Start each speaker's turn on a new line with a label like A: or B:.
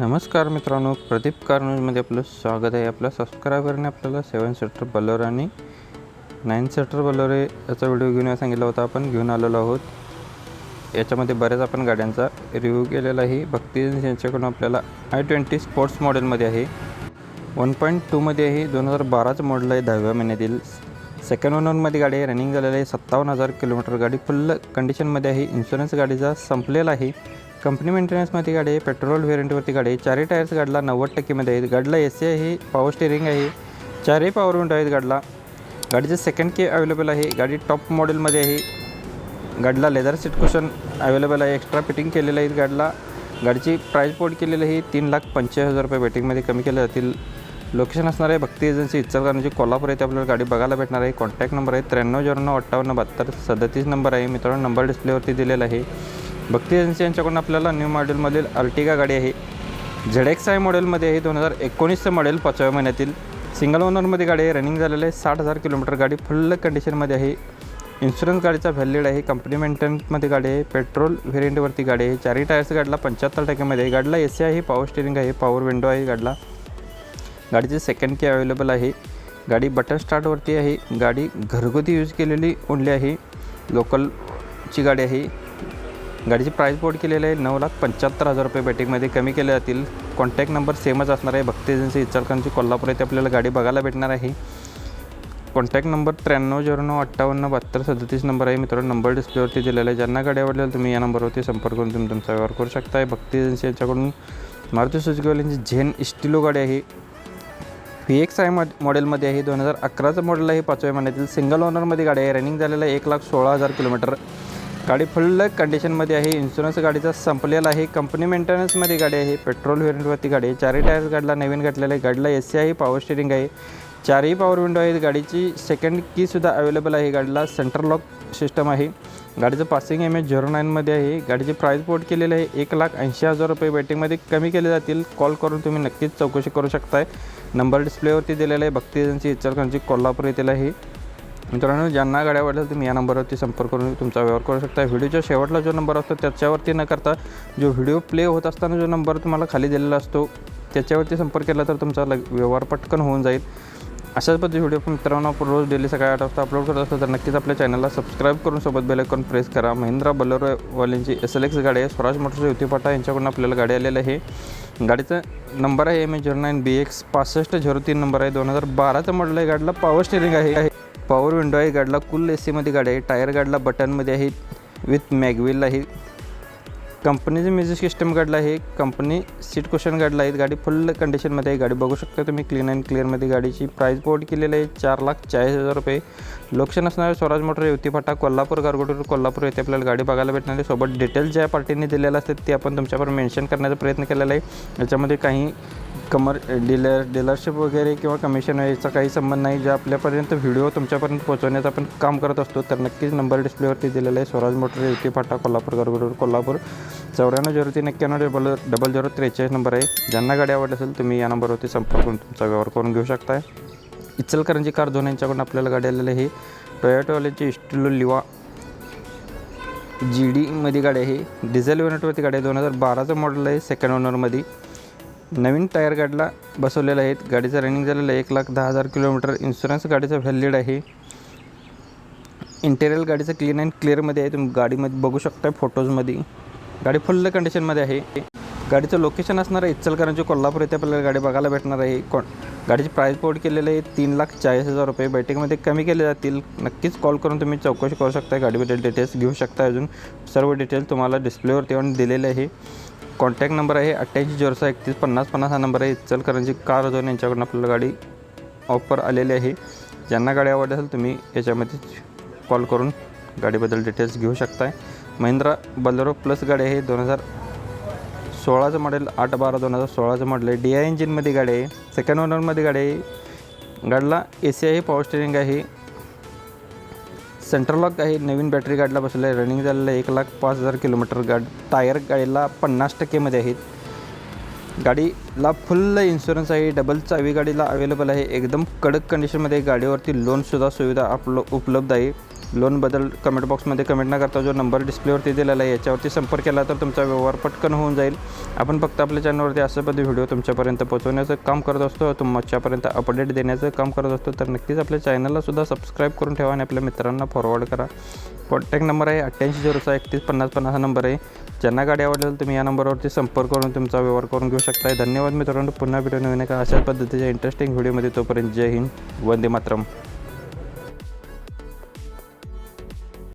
A: नमस्कार मित्रांनो प्रदीप कार आपलं स्वागत आहे. आपल्या सबस्क्रायबरने आपल्याला सेवन सीटर बलोर आणि नाईन सीटर बलोरे याचा व्हिडिओ घेऊन सांगितला होता. आपण घेऊन आलेलो आहोत. याच्यामध्ये बऱ्याच आपण गाड्यांचा रिव्ह्यू केलेला आहे. भक्ती यांच्याकडून आपल्याला आय ट्वेंटी स्पोर्ट्स मॉडेलमध्ये आहे. वन पॉईंट टूमध्ये आहे. दोन हजार बाराचं मॉडेल आहे दहाव्या महिन्यातील. सेकंड ओनरमध्ये गाडी आहे. रनिंग झालेली आहे. सत्तावन्न हजार किलोमीटर गाडी. फुल कंडिशनमध्ये आहे. इन्शुरन्स गाडीचा संपलेला आहे. कंपनी मेंटेनन्समध्ये गाडी आहे पेट्रोल व्हेरियंटवरती गाडी आहे चारही टायर्स गाडला नव्वद टक्केमध्ये. आहेत गाडीला ए सी आहे पॉवर स्टेरिंग आहे चारही पॉवर विंडो आहेत गाडीला. गाडीचं सेकंड के अवेलेबल आहे गाडी टॉप मॉडेलमध्ये आहे. गाडीला लेदर सीट कुशन अवेलेबल आहे एक्स्ट्रा फिटिंग केलेलं आहे गाडीला. गाडीची प्राईस पोर्ट केलेली आहे तीन लाख पंचेचाळीस हजार रुपये बेटिंगमध्ये कमी केले जातील. लोकेशन असणार आहे भक्ती एजन्सी इचलकरंजी कोल्हापूर येथे आपल्याला गाडी बघायला भेटणार आहे. कॉन्टॅक्ट नंबर आहे त्र्याण्णव झिरो अठ्ठावन्न बहात्तर सदतीस नंबर आहे. मित्रांनो नंबर डिस्प्लेवरती दिलेला आहे. भक्ती एजन्सी यांच्याकडून आपल्याला न्यू मॉडेलमधील अर्टिगा गाडी आहे. झेड एक्स आय मॉडेलमध्ये आहे. दोन हजार एकोणीसचं मॉडेल पाचव्या महिन्यातील. सिंगल ओनरमध्ये गाडी आहे. रनिंग झालेलं आहे. साठ हजार किलोमीटर गाडी फुल कंडिशनमध्ये आहे. इन्शुरन्स गाडीचा व्हॅलिड आहे. कंपनी मेंटेनन्समध्ये गाडी आहे. पेट्रोल व्हेरियंटवरती गाडी आहे. चारही टायर्स गाडीला पंच्याहत्तर टक्क्यामध्ये आहे. गाडीला ए सी आहे. पॉवर स्टेरिंग आहे. पॉवर विंडो आहे गाडीला. गाडीचे सेकंड की अवेलेबल आहे. गाडी बटन स्टार्टवरती आहे. गाडी घरगुती यूज केलेली ओनली आहे. लोकलची गाडी आहे. गाडीची प्राईस बोर्ड केलेली आहे नऊ लाख पंच्याहत्तर हजार रुपये बॅटिंगमध्ये कमी केले जातील. कॉन्टॅक्ट नंबर सेमच असणार आहे. भक्ती एजन्सी इचलकरांची कोल्हापूर येथे आपल्याला गाडी बघायला भेटणार आहे. कॉन्टॅक्ट नंबर त्र्याण्णव झिरो नऊ अठ्ठावन्न बहात्तर सदतीस नंबर आहे. मित्रांनो नंबर डिस्प्लेवरती दिलेला आहे. ज्यांना गाडी आवडलेली तुम्ही या नंबरवरती संपर्क करून तुम्ही तुमचा व्यवहार करू शकता भक्ती एजन्सी यांच्याकडून मारुती सुझुकीवाल्यांची झेन इस्टिलो गाडी आहे. व्ही एक्स आय मॉ मॉडेलमध्ये आहे. दोन हजार अकराचं मॉडेल आहे. पाचव्या महिन्यातील सिंगल ओनरमध्ये गाडी आहे. रनिंग झालेलं आहे. एक लाख सोळा हजार किलोमीटर. गाडी फुल कंडिशनमध्ये आहे. इन्शुरन्स गाडीचा संपलेला आहे. कंपनी मेंटेनन्समध्ये गाडी आहे. पेट्रोल व्हेरियंटवरती गाडी आहे. चारही टायर्स गाडीला नवीन घातलेला आहे. गाडीला ए सी आहे पॉवर स्टेरिंग आहे. चारही पॉवर विंडो आहेत. गाडीची सेकंड कीसुद्धा अवेलेबल आहे. गाडीला सेंटर लॉक सिस्टम आहे. गाडीचं पासिंग एम एच झिरो नाईनमध्ये आहे. गाडीची प्राईस बोर्ड केलेली आहे. एक लाख ऐंशी हजार रुपये बॅटिंगमध्ये कमी केले जातील. कॉल करून तुम्ही नक्कीच चौकशी करू शकताय. नंबर डिस्प्लेवरती दिलेला आहे. भक्ती एजन्सी इचलकरंजी कोल्हापूर येथील आहे. मित्रांनो ज्यांना गाड्या आवडल्या तुम्ही या नंबरवरती संपर्क करून तुमचा व्यवहार करू शकता. व्हिडिओच्या शेवटला जो नंबर असतो त्याच्यावरती न करता जो व्हिडिओ प्ले होत असताना जो नंबर तुम्हाला खाली दिलेला असतो त्याच्यावरती संपर्क केला तर तुमचा लग व्यवहार पटकन होऊन जाईल. अशाच पद्धती व्हिडिओ पण मित्रांनो आपण रोज डेली सकाळी आठ वाजता अपलोड करत असतो तर नक्कीच आपल्या चॅनलला सबस्क्राईब करून सोबत बेल आयकॉन प्रेस करा. महिंद्रा बलोरोवाल्यांची एस एल एक्स गाडी आहे स्वराज मोटर्स युतीपाटा यांच्याकडून आपल्याला गाडी आलेली आहे. गाडीचा नंबर आहे M H zero nine B X पासष्ट झिरो तीन नंबर आहे. दोन हजार बाराचं मॉडेल आहे. गाडीला पॉवर स्टेरिंग आहे. पॉवर विंडो आहे गाडीला कुल ए सीमध्ये गाडी आहे टायर गाडीला बटनमध्ये आहे विथ मॅगविल आहे. कंपनीचं म्युझिक सिस्टम गाडलं आहे कंपनी सीट कुशन गाडलं आहे गाडी फुल कंडिशनमध्ये आहे गाडी बघू शकता तुम्ही क्लीन अँड क्लिअरमध्ये गाडीची प्राईस बोर्ड केलेली आहे चार लाख चाळीस हजार रुपये. लोकेशन असणारे स्वराज मोटर युती फाटा कोल्हापूर गारगोटूर कोल्हापूर येथे आपल्याला गाडी बघायला भेटणार आहे. सोबत डिटेल्स ज्या पार्टीने दिलेल्या असतात ते आपण तुमच्यावर मेन्शन करण्याचा प्रयत्न केलेला आहे. याच्यामध्ये काही कमर डीलर डीलरशिप वगैरे किंवा कमिशन याचा काही संबंध नाही. जे आपल्यापर्यंत व्हिडिओ तुमच्यापर्यंत पोहोचवण्याचं आपण काम करत असतो तर नक्कीच नंबर डिस्प्लेवरती दिलेला आहे. स्वराज मोटर युती फाटा कोल्हापूर गारगोटूर कोल्हापूर. चौऱ्याण्णव झिरो तीन एक्क्याण्णव डबल डबल झिरो त्रेचाळीस नंबर आहे. ज्यांना गाडी आवडली असेल तुम्ही या नंबरवरती संपर्क करून तुमचा व्यवहार करून घेऊ शकता इचलकरंजी कार झोन यांच्याकडून आपल्याला गाडी आलेली आहे. टोयाटोवाल्याची इस्टिलो लिवा जी डीमध्ये गाडी आहे. डिझेल युनिटवरती गाडी आहे. दोन हजार बाराचं मॉडेल आहे. सेकंड ओनरमध्ये नवीन टायर गाडीला बसवलेलं आहे. गाडीचं रनिंग झालेलं आहे. एक लाख दहा हजार किलोमीटर. इन्शुरन्स गाडीचा व्हॅलिड आहे. इंटेरियल गाडीचं क्लीन अँड क्लिअरमध्ये आहे. तुम्ही गाडीमध्ये बघू शकता फोटोजमध्ये गाडी फुल कंडिशनमध्ये आहे. गाडीचं लोकेशन असणार आहे इचलकरांची कोल्हापूर येथे आपल्याला गाडी बघायला भेटणार आहे. कोण? गाडीची प्राईस बोर्ड केलेलं आहे. तीन लाख चाळीस हजार रुपये. बैठकीमध्ये कमी केले जातील. नक्कीच कॉल करून तुम्ही चौकशी करू शकता गाडीबद्दल डिटेल्स घेऊ शकता अजून. सर्व डिटेल्स तुम्हाला डिस्प्लेवरती येऊन दिलेले आहे. कॉन्टॅक्ट नंबर आहे अठ्ठ्याऐंशी झिरो सहा एकतीस पन्नास पन्नास हा नंबर आहे. इचलकरंजी कार झोन यांच्याकडून आपल्याला गाडी ऑफर आलेली आहे. ज्यांना गाडी आवडली असेल तुम्ही याच्यामध्ये कॉल करून गाडीबद्दल डिटेल्स घेऊ शकताय. महिंद्रा बलेरो प्लस गाडी आहे. दोन हजार सोळाचं मॉडेल आठ बारा दोन हजार सोळाचं मॉडेल आहे. डी आय इंजिनमध्ये गाडी आहे. सेकंड ओनरमध्ये गाडी आहे. गाडीला ए सी आहे पॉवर स्टेरिंग आहे. सेंट्रल लॉक आहे नवीन बॅटरी गाडीला बसलेलं आहे रनिंग झालेलं आहे एक लाख पाच हजार किलोमीटर गाड टायर गाडीला पन्नास टक्केमध्ये आहेत. गाडीला फुल इन्शुरन्स आहे डबल चावी गाडीला अवेलेबल आहे एकदम कडक कंडिशनमध्ये गाडीवरती लोनसुद्धा सुविधा आपलं उपलब्ध आहे. लोनबद्दल कमेंट बॉक्समध्ये कमेंट न करता जो नंबर डिस्प्लेवरती दिलेला आहे याच्यावरती संपर्क केला तर तुमचा व्यवहार पटकन होऊन जाईल. आपण फक्त आपल्या चॅनलवरती असं पद्धती व्हिडिओ तुमच्यापर्यंत पोहोचवण्याचं काम करत असतो. तुमच्यापर्यंत अपडेट देण्याचं काम करत असतो. तर नक्कीच आपल्या चॅनललासुद्धा सबस्क्राईब करून ठेवा आणि आपल्या मित्रांना फॉरवर्ड करा. कॉन्टॅक्ट नंबर आहे अठ्ठ्याऐंशी झिरो सहा एकतीस पन्नास पन्नास हा नंबर आहे. ज्यांना गाडी आवडेल तुम्ही या नंबरवरती संपर्क करून तुमचा व्यवहार करून घेऊ शकता धन्यवाद मित्रांनो. पुन्हा भेटून नवीन एका अशा पद्धतीच्या इंटरेस्टिंग व्हिडिओमध्ये तोपर्यंत जय हिंद. वंदे मातरम.